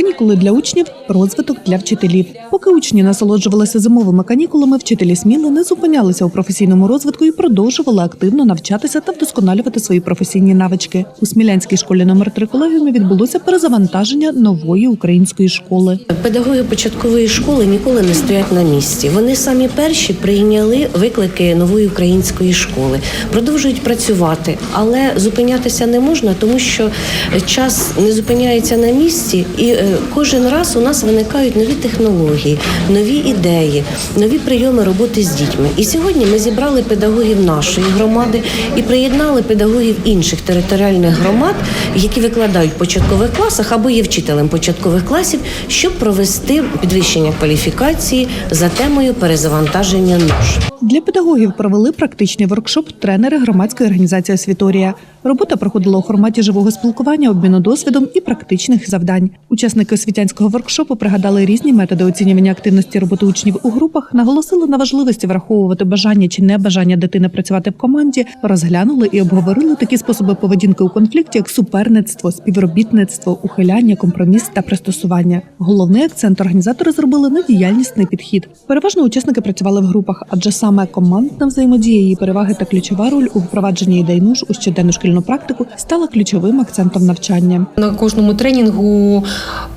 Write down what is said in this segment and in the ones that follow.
Канікули для учнів, розвиток для вчителів. Поки учні насолоджувалися зимовими канікулами, вчителі Сміли не зупинялися у професійному розвитку і продовжували активно навчатися та вдосконалювати свої професійні навички. У Смілянській школі номер 3 колегіумі відбулося перезавантаження нової української школи. Педагоги початкової школи ніколи не стоять на місці. Вони самі перші прийняли виклики нової української школи, продовжують працювати, але зупинятися не можна, тому що час не зупиняється на місці, і е, кожен раз у нас виникають нові технології, нові ідеї, нові прийоми роботи з дітьми. І сьогодні ми зібрали педагогів нашої громади і приєднали педагогів інших територіальних громад, які викладають в початкових класах або є вчителем початкових класів, щоб провести підвищення кваліфікації за темою перезавантаження нож. Для педагогів провели практичний воркшоп тренери громадської організації Освіторія. Робота проходила у форматі живого спілкування, обміну досвідом і практичних завдань. Учасники освітянського воркшопу пригадали різні методи оцінювання активності роботи учнів у групах, наголосили на важливості враховувати бажання чи небажання дитини працювати в команді, розглянули і обговорили такі способи поведінки у конфлікті, як суперництво, співробітництво, ухиляння, компроміс та пристосування. Головний акцент організатори зробили на діяльнісний підхід. Переважно учасники працювали в групах, адже саме командна взаємодія, її переваги та ключова роль у впровадженні ідей НУШ у щоденну шкільну практику стала ключовим акцентом навчання. На кожному тренінгу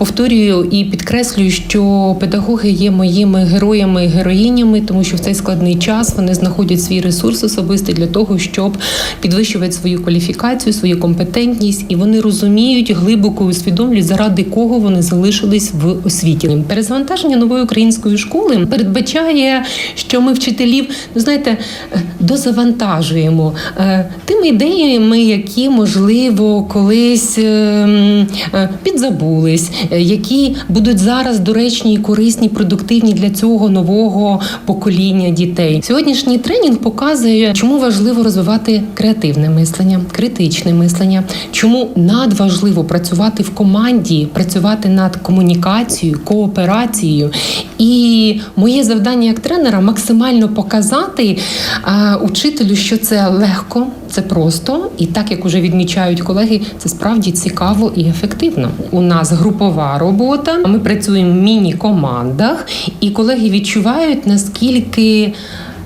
повторюю і підкреслюю, що педагоги є моїми героями і героїнями, тому що в цей складний час вони знаходять свій ресурс особистий для того, щоб підвищувати свою кваліфікацію, свою компетентність, і вони розуміють глибоко усвідомлюють, заради кого вони залишились в освіті. Перезвантаження нової української школи передбачає, що ми вчителів, ну знаєте, е, дозавантажуємо е, тими ідеями, які можливо колись е, м, е, підзабулись, які будуть зараз доречні, і корисні, продуктивні для цього нового покоління дітей. Сьогоднішній тренінг показує, чому важливо розвивати креативне мислення, критичне мислення, чому надважливо працювати в команді, працювати над комунікацією, кооперацією. І моє завдання як тренера максимально показати а, учителю, що це легко, це просто, і так як уже відмічають колеги, це справді цікаво і ефективно. У нас групова робота. Ми працюємо в міні-командах, і колеги відчувають наскільки.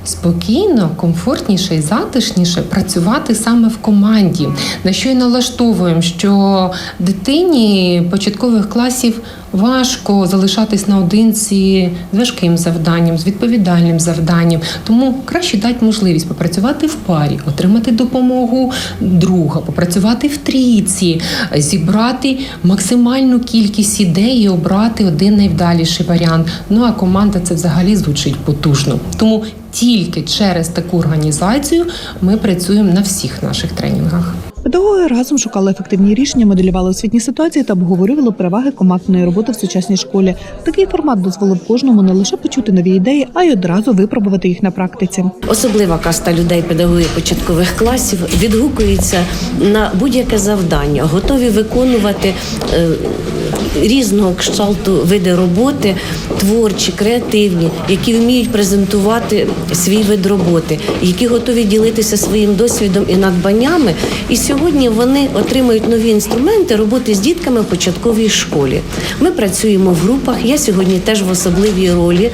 Спокійно, комфортніше і затишніше працювати саме в команді. На що й налаштовуємо, що дитині початкових класів важко залишатись наодинці з важким завданням, з відповідальним завданням. Тому краще дати можливість попрацювати в парі, отримати допомогу друга, попрацювати в трійці, зібрати максимальну кількість ідей і обрати один найвдаліший варіант. Ну а команда це взагалі звучить потужно. Тому тільки через таку організацію ми працюємо на всіх наших тренінгах. Педагоги разом шукали ефективні рішення, моделювали освітні ситуації та обговорювали переваги командної роботи в сучасній школі. Такий формат дозволив кожному не лише почути нові ідеї, а й одразу випробувати їх на практиці. Особлива каста людей, педагогів початкових класів, відгукується на будь-яке завдання, готові виконувати е, різного кшталту види роботи, творчі, креативні, які вміють презентувати свій вид роботи, які готові ділитися своїм досвідом і надбаннями. І сьогодні вони отримують нові інструменти роботи з дітками в початковій школі. Ми працюємо в групах. Я сьогодні теж в особливій ролі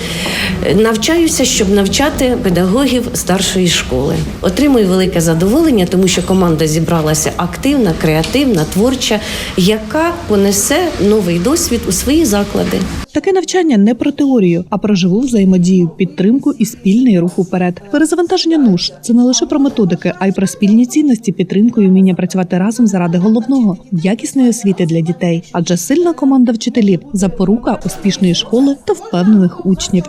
навчаюся, щоб навчати педагогів старшої школи. Отримую велике задоволення, тому що команда зібралася активна, креативна, творча, яка понесе новий досвід у свої заклади. Таке навчання не про теорію, а про живу взаємодію, підтримку і спільний рух уперед. Перезавантаження нуж це не лише про методики, а й про спільні цінності, підтримку і вміння працювати разом заради головного якісної освіти для дітей. Адже сильна команда вчителів запорука успішної школи та впевнених учнів.